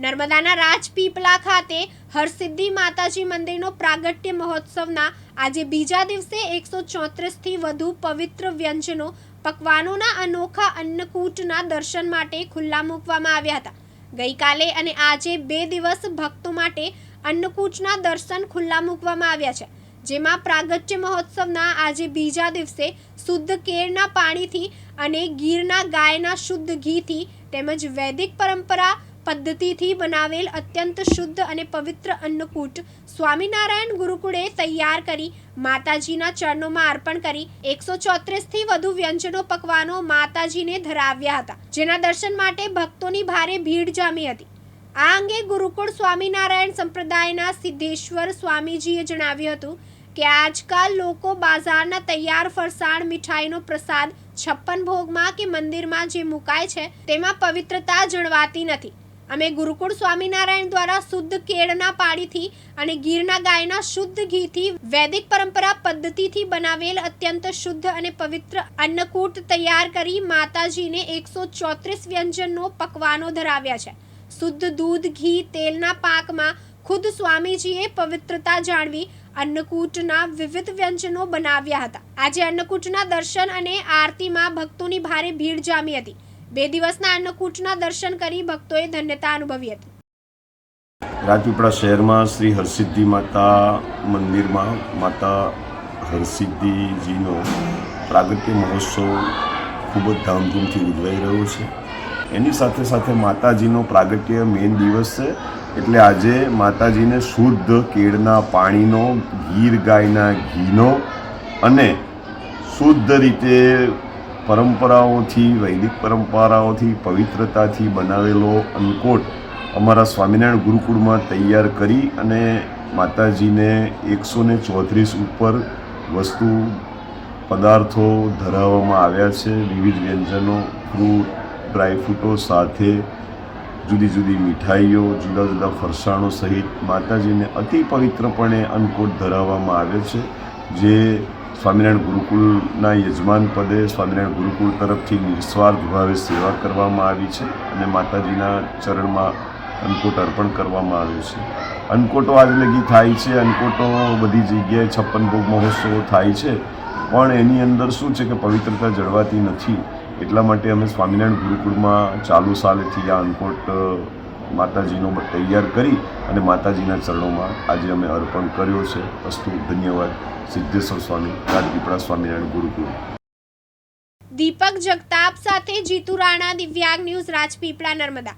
નર્મદાના રાજપીપલા ખાતે હરસિદ્ધિ માતાજી મંદિરનો પ્રાગટ્ય મહોત્સવના આજે બીજા દિવસે એકસો ચોત્રીસથી વધુ પવિત્ર વ્યંજનો પકવાનોના અનોખા અન્નકૂટના દર્શન માટે ખુલ્લા મૂકવામાં આવ્યા હતા. ગઈકાલે અને આજે બે દિવસ ભક્તો માટે અન્નકૂટના દર્શન ખુલ્લા મૂકવામાં આવ્યા છે. જેમાં પ્રાગટ્ય મહોત્સવના આજે બીજા દિવસે શુદ્ધ કેળના પાણીથી અને ગીરના ગાયના શુદ્ધ ઘીથી તેમજ વૈદિક પરંપરા પદ્ધતિથી બનાવેલ અત્યંત શુદ્ધ અને પવિત્ર અન્નકૂટ સ્વામિનારાયણ ગુરુકુળે તૈયાર કરી, માતાજીના ચરણોમાં અર્પણ કરી, એકસો ચોત્રીસથી વધુ વ્યંજનો પકવાનો માતાજીને ધરાવ્યા હતા, જેના દર્શન માટે ભક્તોની ભારે ભીડ જામી હતી. આ અંગે ગુરુકુળ સ્વામિનારાયણ સંપ્રદાયના સિદ્ધેશ્વર સ્વામીજીએ જણાવ્યું હતું કે આજકાલ લોકો બાજારના તૈયાર ફરસાણ મીઠાઈનો પ્રસાદ છપ્પન ભોગમાં કે મંદિરમાં જે મુકાય છે, તેમાં પવિત્રતા જળવાતી નથી. અમે ગુરુકુળ સ્વામિનારાયણ દ્વારા શુદ્ધ કેળના પાડીથી અને ગીરના ગાયના શુદ્ધ ઘીથી વૈદિક પરંપરા પદ્ધતિથી બનાવેલ અત્યંત શુદ્ધ અને પવિત્ર અન્નકૂટ તૈયાર કરી માતાજીને એકસો ચોત્રીસ વ્યંજનનો પકવાનો ધરાવ્યા છે. શુદ્ધ દૂધ, ઘી, તેલના પાકમાં ખુદ સ્વામીજીએ પવિત્રતા જાળવી અન્નકૂટના વિવિધ વ્યંજનો બનાવ્યા હતા. આજે અન્નકૂટના દર્શન અને આરતીમાં ભક્તોની ભારે ભીડ જામી હતી. બે દિવસના અન્નકૂટના દર્શન કરી ભક્તોએ ધન્યતા અનુભવી હતી. રાજપીપળા શહેરમાં શ્રી હરસિદ્ધિ માતા મંદિરમાં માતા હરસિદ્ધિજીનો પ્રાગટ્ય મહોત્સવ ખૂબ જ ધામધૂમથી ઉજવાઈ રહ્યો છે. એની સાથે સાથે માતાજીનો પ્રાગટ્ય મેઇન દિવસ છે. એટલે આજે માતાજીને શુદ્ધ કેળના પાણીનો, ગીર ગાયના ઘીનો અને શુદ્ધ રીતે પરંપરાઓથી, વૈદિક પરંપરાઓથી, પવિત્રતાથી બનાવેલો અન્નકોટ અમારા સ્વામિનારાયણ ગુરુકુળમાં તૈયાર કરી અને માતાજીને એકસો ને ચોત્રીસ ઉપર વસ્તુ, પદાર્થો ધરાવવામાં આવ્યા છે. વિવિધ વ્યંજનો, ફ્રૂટ ડ્રાયફ્રૂટો સાથે જુદી જુદી મીઠાઈઓ, જુદા જુદા ફરસાણો સહિત માતાજીને અતિ પવિત્રપણે અન્નકોટ ધરાવવામાં આવે છે, જે સ્વામિનારાયણ ગુરુકુળના યજમાન પદે સ્વામિનારાયણ ગુરુકુળ તરફથી નિસ્વાર્થ ભાવે સેવા કરવામાં આવી છે અને માતાજીના ચરણમાં અન્નકોટ અર્પણ કરવામાં આવ્યો છે. અન્નકોટો આજ લગી થાય છે. અન્નકોટો બધી જગ્યાએ છપ્પન ભોગ મહોત્સવો થાય છે. પણ એની અંદર શું છે કે પવિત્રતા જળવાતી નથી. એટલા માટે અમે સ્વામિનારાયણ ગુરુકુળમાં ચાલુ સાલેથી આ અન્નકોટ માતાજીનો તૈયાર કરી અને માતાજીના ચરણોમાં આજે અમે અર્પણ કર્યો છે. અસ્તુ, ધન્યવાદ. સિદ્ધેશ્વર સ્વામી, રાજપીપળા સ્વામિનારાયણ ગુરુકુળ. દીપક જગતાપ સાથે જીતુ રાણા દિવ્યાંગ ન્યૂઝ રાજપીપળા નર્મદા.